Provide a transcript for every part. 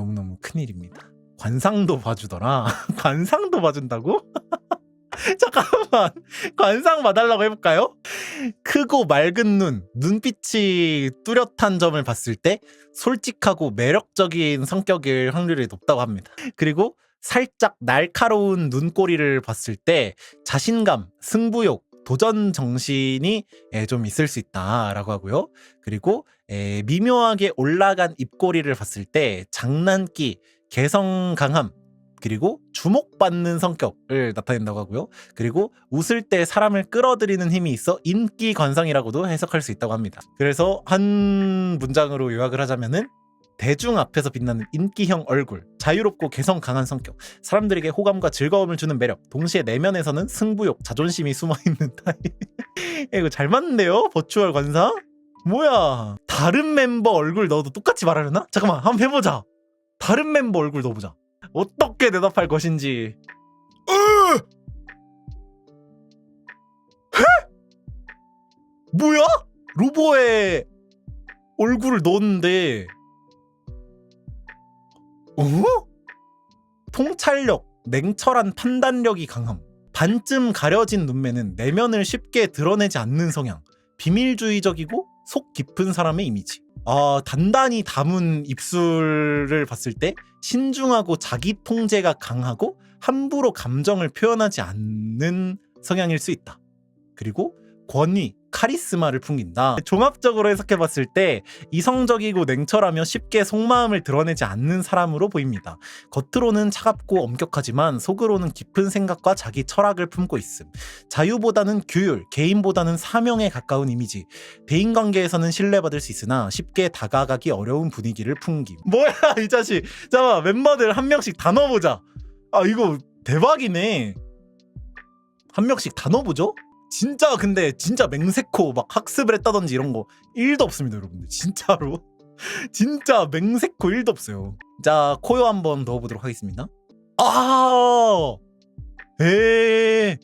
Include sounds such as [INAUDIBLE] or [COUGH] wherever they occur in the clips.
너무너무 큰일입니다. 관상도 봐주더라. [LAUGHS] 관상도 봐준다고? [LAUGHS] 잠깐만. 관상 봐달라고 해볼까요? 크고 맑은 눈, 눈빛이 뚜렷한 점을 봤을 때 솔직하고 매력적인 성격일 확률이 높다고 합니다. 그리고 살짝 날카로운 눈꼬리를 봤을 때 자신감, 승부욕, 도전 정신이 예, 좀 있을 수 있다라고 하고요. 그리고 에, 미묘하게 올라간 입꼬리를 봤을 때 장난기, 개성 강함, 그리고 주목받는 성격을 나타낸다고 하고요. 그리고 웃을 때 사람을 끌어들이는 힘이 있어 인기 관상이라고도 해석할 수 있다고 합니다. 그래서 한 문장으로 요약을 하자면은 대중 앞에서 빛나는 인기형 얼굴, 자유롭고 개성 강한 성격, 사람들에게 호감과 즐거움을 주는 매력, 동시에 내면에서는 승부욕, 자존심이 숨어 있는 [LAUGHS] 타입. [LAUGHS] 이거 잘 맞는데요? 버추얼 관상? 뭐야? 다른 멤버 얼굴 넣어도 똑같이 말하려나? 잠깐만, 한번 해보자. 다른 멤버 얼굴 넣어보자. 어떻게 대답할 것인지. 뭐야? 로보의 얼굴을 넣었는데 어? 통찰력, 냉철한 판단력이 강함. 반쯤 가려진 눈매는 내면을 쉽게 드러내지 않는 성향. 비밀주의적이고 속 깊은 사람의 이미지. 아, 단단히 담은 입술을 봤을 때 신중하고 자기 통제가 강하고 함부로 감정을 표현하지 않는 성향일 수 있다. 그리고 권위, 카리스마를 풍긴다. 종합적으로 해석해 봤을 때 이성적이고 냉철하며 쉽게 속마음을 드러내지 않는 사람으로 보입니다. 겉으로는 차갑고 엄격하지만 속으로는 깊은 생각과 자기 철학을 품고 있음. 자유보다는 규율, 개인보다는 사명에 가까운 이미지. 대인 관계에서는 신뢰받을 수 있으나 쉽게 다가가기 어려운 분위기를 풍김. [LAUGHS] 뭐야 이 자식. 잠깐 멤버들 한 명씩 다 넣어보자. 아 이거 대박이네. 한 명씩 다 넣어보죠? 진짜 근데 진짜 맹세코 막 학습을 했다든지 이런 거 1도 없습니다 여러분들. 진짜로. [LAUGHS] 진짜 맹세코 1도 없어요. 자 코요 한번 넣어보도록 하겠습니다. 아! 에,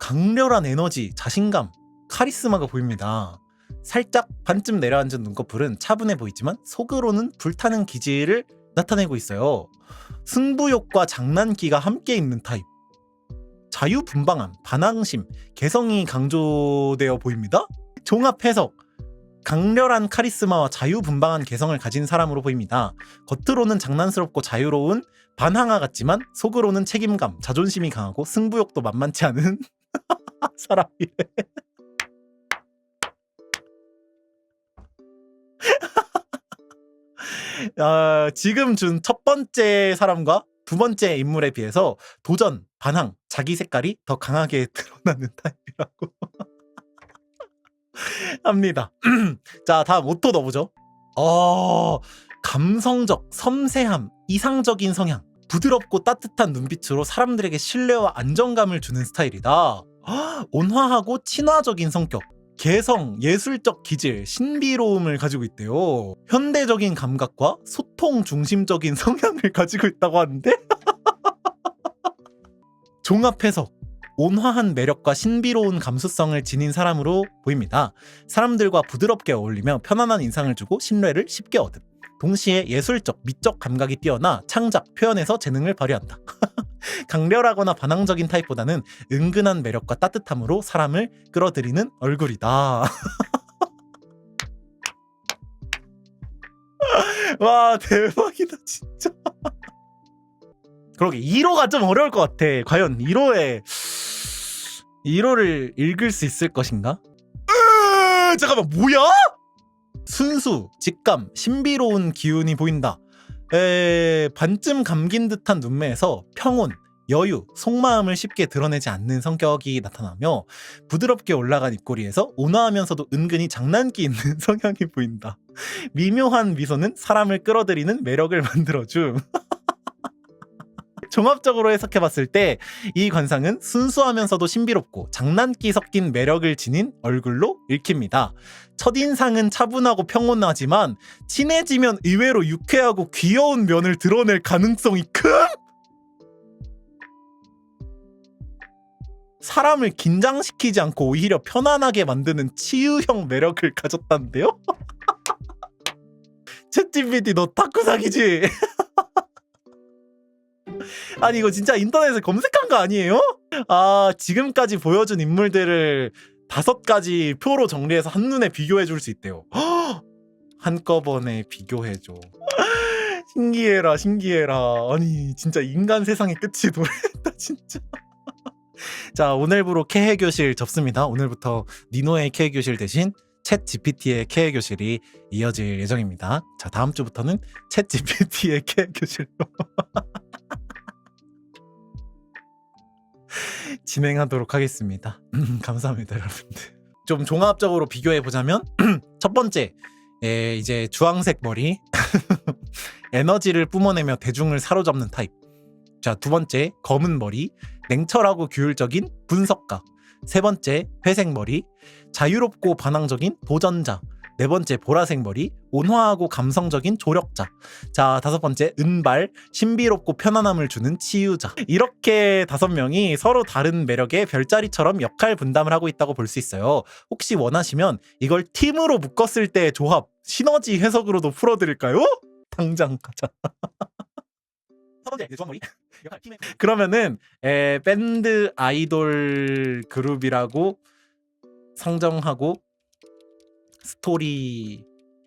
강렬한 에너지 자신감 카리스마가 보입니다. 살짝 반쯤 내려앉은 눈꺼풀은 차분해 보이지만 속으로는 불타는 기질을 나타내고 있어요. 승부욕과 장난기가 함께 있는 타입 자유분방함, 반항심, 개성이 강조되어 보입니다. 종합 해석. 강렬한 카리스마와 자유분방한 개성을 가진 사람으로 보입니다. 겉으로는 장난스럽고 자유로운 반항아 같지만 속으로는 책임감, 자존심이 강하고 승부욕도 만만치 않은 [LAUGHS] 사람이래. [LAUGHS] 아, 지금 준 첫 번째 사람과 두 번째 인물에 비해서 도전, 반항, 자기 색깔이 더 강하게 [LAUGHS] 드러나는 타입이라고 [LAUGHS] 합니다. [CLEARS THROAT] 자, 다음 오토 넣어보죠. 어, 감성적, 섬세함, 이상적인 성향, 부드럽고 따뜻한 눈빛으로 사람들에게 신뢰와 안정감을 주는 스타일이다. 헉, [GASPS] 온화하고 친화적인 성격, 개성, 예술적 기질, 신비로움을 가지고 있대요. 현대적인 감각과 소통 중심적인 [LAUGHS] 성향을 가지고 있다고 하는데 [LAUGHS] 종합 해석. 온화한 매력과 신비로운 감수성을 지닌 사람으로 보입니다. 사람들과 부드럽게 어울리며 편안한 인상을 주고 신뢰를 쉽게 얻음. 동시에 예술적, 미적 감각이 뛰어나 창작, 표현에서 재능을 발휘한다. [LAUGHS] [LAUGHS] 강렬하거나 반항적인 타입보다는 은근한 매력과 따뜻함으로 사람을 끌어들이는 얼굴이다. [LAUGHS] 와 대박이다 진짜. [LAUGHS] 그러게 1호가 좀 어려울 것 같아. 과연 1호에 1호를 읽을 수 있을 것인가? 으, 잠깐만 뭐야? 순수, 직감, 신비로운 기운이 보인다. 에, 반쯤 감긴 듯한 눈매에서 평온, 여유, 속마음을 쉽게 드러내지 않는 성격이 나타나며 부드럽게 올라간 입꼬리에서 온화하면서도 은근히 장난기 있는 [LAUGHS] 성향이 보인다. 미묘한 미소는 사람을 끌어들이는 매력을 만들어줌. [LAUGHS] 종합적으로 해석해봤을 때 이 관상은 순수하면서도 신비롭고 장난기 섞인 매력을 지닌 얼굴로 읽힙니다. 첫인상은 차분하고 평온하지만 친해지면 의외로 유쾌하고 귀여운 면을 드러낼 가능성이 큰 사람을 긴장시키지 않고 오히려 편안하게 만드는 치유형 매력을 가졌다는데요? [LAUGHS] 챗GPT 너 타쿠 사기지? [LAUGHS] 아니 이거 진짜 인터넷에 검색한 거 아니에요? 아 지금까지 보여준 인물들을 다섯 가지 표로 정리해서 한눈에 비교해 줄 수 있대요. 헉! [GASPS] 한꺼번에 비교해 줘. [GASPS] 신기해라 신기해라. 아니 진짜 인간 세상의 끝이 도래했다 [LAUGHS] 진짜. [LAUGHS] 자 오늘부로 캐해 교실 접습니다. 오늘부터 니노의 캐해 교실 대신 챗 GPT의 캐해 교실이 이어질 예정입니다. 자 다음 주부터는 챗 GPT의 캐해 교실로 진행하도록 하겠습니다. 감사합니다, 여러분들. 좀 종합적으로 비교해 보자면 [CLEARS THROAT] 첫 번째 에, 이제 주황색 머리 [LAUGHS] 에너지를 뿜어내며 대중을 사로잡는 타입. 자, 두 번째 검은 머리 냉철하고 규율적인 분석가. 세 번째 회색 머리 자유롭고 반항적인 도전자. 네 번째 보라색 머리 온화하고 감성적인 조력자. 자, 다섯 번째 은발 신비롭고 편안함을 주는 치유자. 이렇게 다섯 명이 서로 다른 매력의 별자리처럼 역할 분담을 하고 있다고 볼 수 있어요. 혹시 원하시면 이걸 팀으로 묶었을 때 조합 시너지 해석으로도 풀어드릴까요? 당장 가자. [LAUGHS] 주황머리. 그러면은 에, 밴드 아이돌 그룹이라고 상정하고 스토리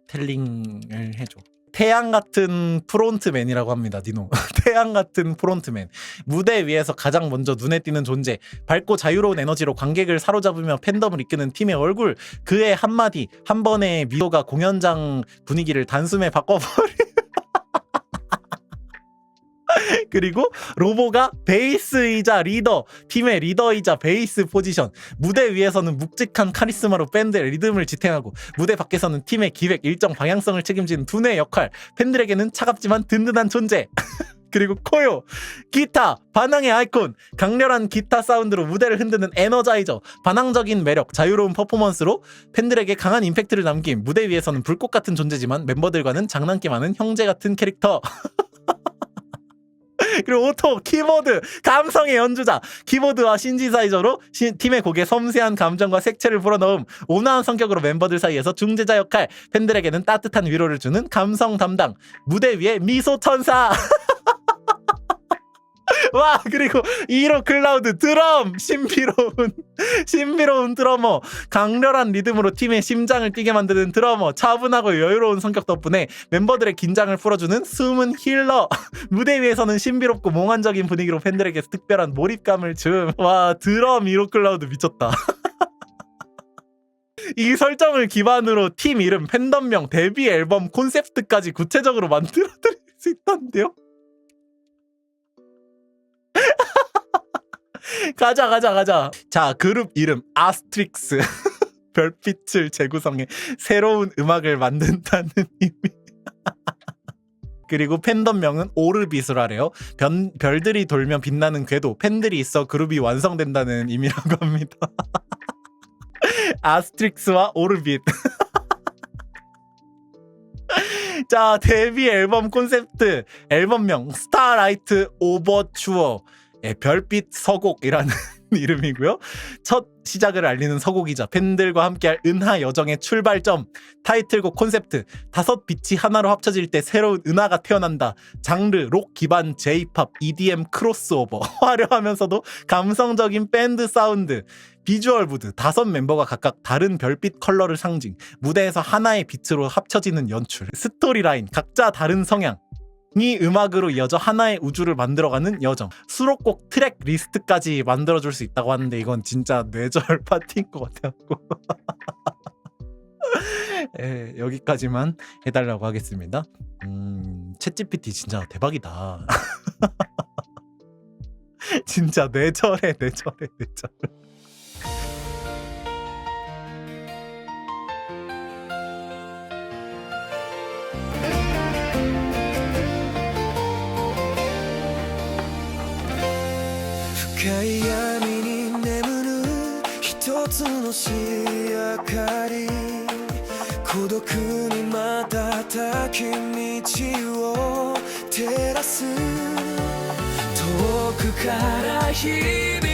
텔링을 해줘. 태양 같은 프론트맨이라고 합니다, 니노. [LAUGHS] 태양 같은 프론트맨. 무대 위에서 가장 먼저 눈에 띄는 존재. 밝고 자유로운 에너지로 관객을 사로잡으며 팬덤을 이끄는 팀의 얼굴. 그의 한마디, 한 번의 미소가 공연장 분위기를 단숨에 바꿔버리. 그리고 로보가 베이스이자 리더, 팀의 리더이자 베이스 포지션. 무대 위에서는 묵직한 카리스마로 밴드의 리듬을 지탱하고 무대 밖에서는 팀의 기획 일정 방향성을 책임지는 두뇌 역할. 팬들에게는 차갑지만 든든한 존재. [LAUGHS] 그리고 코요 기타 반항의 아이콘 강렬한 기타 사운드로 무대를 흔드는 에너자이저 반항적인 매력 자유로운 퍼포먼스로 팬들에게 강한 임팩트를 남긴 무대 위에서는 불꽃 같은 존재지만 멤버들과는 장난기 많은 형제 같은 캐릭터 [LAUGHS] [LAUGHS] 그리고 오토, 키보드, 감성의 연주자, 키보드와 신지사이저로 신- 팀의 곡에 섬세한 감정과 색채를 불어넣음, 온화한 성격으로 멤버들 사이에서 중재자 역할, 팬들에게는 따뜻한 위로를 주는 감성 담당, 무대 위에 미소 천사. [LAUGHS] [LAUGHS] 와 그리고 이로 클라우드 드럼 신비로운 [LAUGHS] 신비로운 드러머 강렬한 리듬으로 팀의 심장을 뛰게 만드는 드러머 차분하고 여유로운 성격 덕분에 멤버들의 긴장을 풀어주는 숨은 힐러 [LAUGHS] 무대 위에서는 신비롭고 몽환적인 분위기로 팬들에게 특별한 몰입감을 줌. 와 드럼 이로 클라우드 미쳤다. 이 설정을 기반으로 팀 이름, 팬덤명, 데뷔 앨범 콘셉트까지 구체적으로 만들어 드릴 수 있다는데요. [LAUGHS] 가자 가자 가자. 자 그룹 이름 아스트릭스. [LAUGHS] 별빛을 재구성해 새로운 음악을 만든다는 [LAUGHS] 의미. 그리고 팬덤명은 오르비스라래요. 변, 별들이 돌면 빛나는 궤도, 팬들이 있어 그룹이 완성된다는 의미라고 합니다. 아스트릭스와 오르빗. [LAUGHS] 자, 데뷔 앨범 콘셉트, 앨범명 스타라이트 오버추어. 예, 별빛 서곡이라는 [LAUGHS] 이름이고요. 첫 시작을 알리는 서곡이자 팬들과 함께할 은하 여정의 출발점, 타이틀곡 콘셉트, 다섯 빛이 하나로 합쳐질 때 새로운 은하가 태어난다. 장르 록 기반 J-팝, EDM 크로스오버, 화려하면서도 감성적인 밴드 사운드, 비주얼 무드, 다섯 멤버가 각각 다른 별빛 컬러를 상징, 무대에서 하나의 빛으로 합쳐지는 연출, 스토리 라인, 각자 다른 성향, 이 음악으로 이어져 하나의 우주를 만들어가는 여정. 수록곡 트랙 리스트까지 만들어줄 수 있다고 하는데 이건 진짜 뇌절 [LAUGHS] 파티인 것 같아갖고. [LAUGHS] 예, 여기까지만 해달라고 하겠습니다. 음, 챗GPT 진짜 대박이다. [LAUGHS] 진짜 뇌절해 뇌절해 뇌절 つの仕明かり孤独に瞬き道を照らす。遠くから響く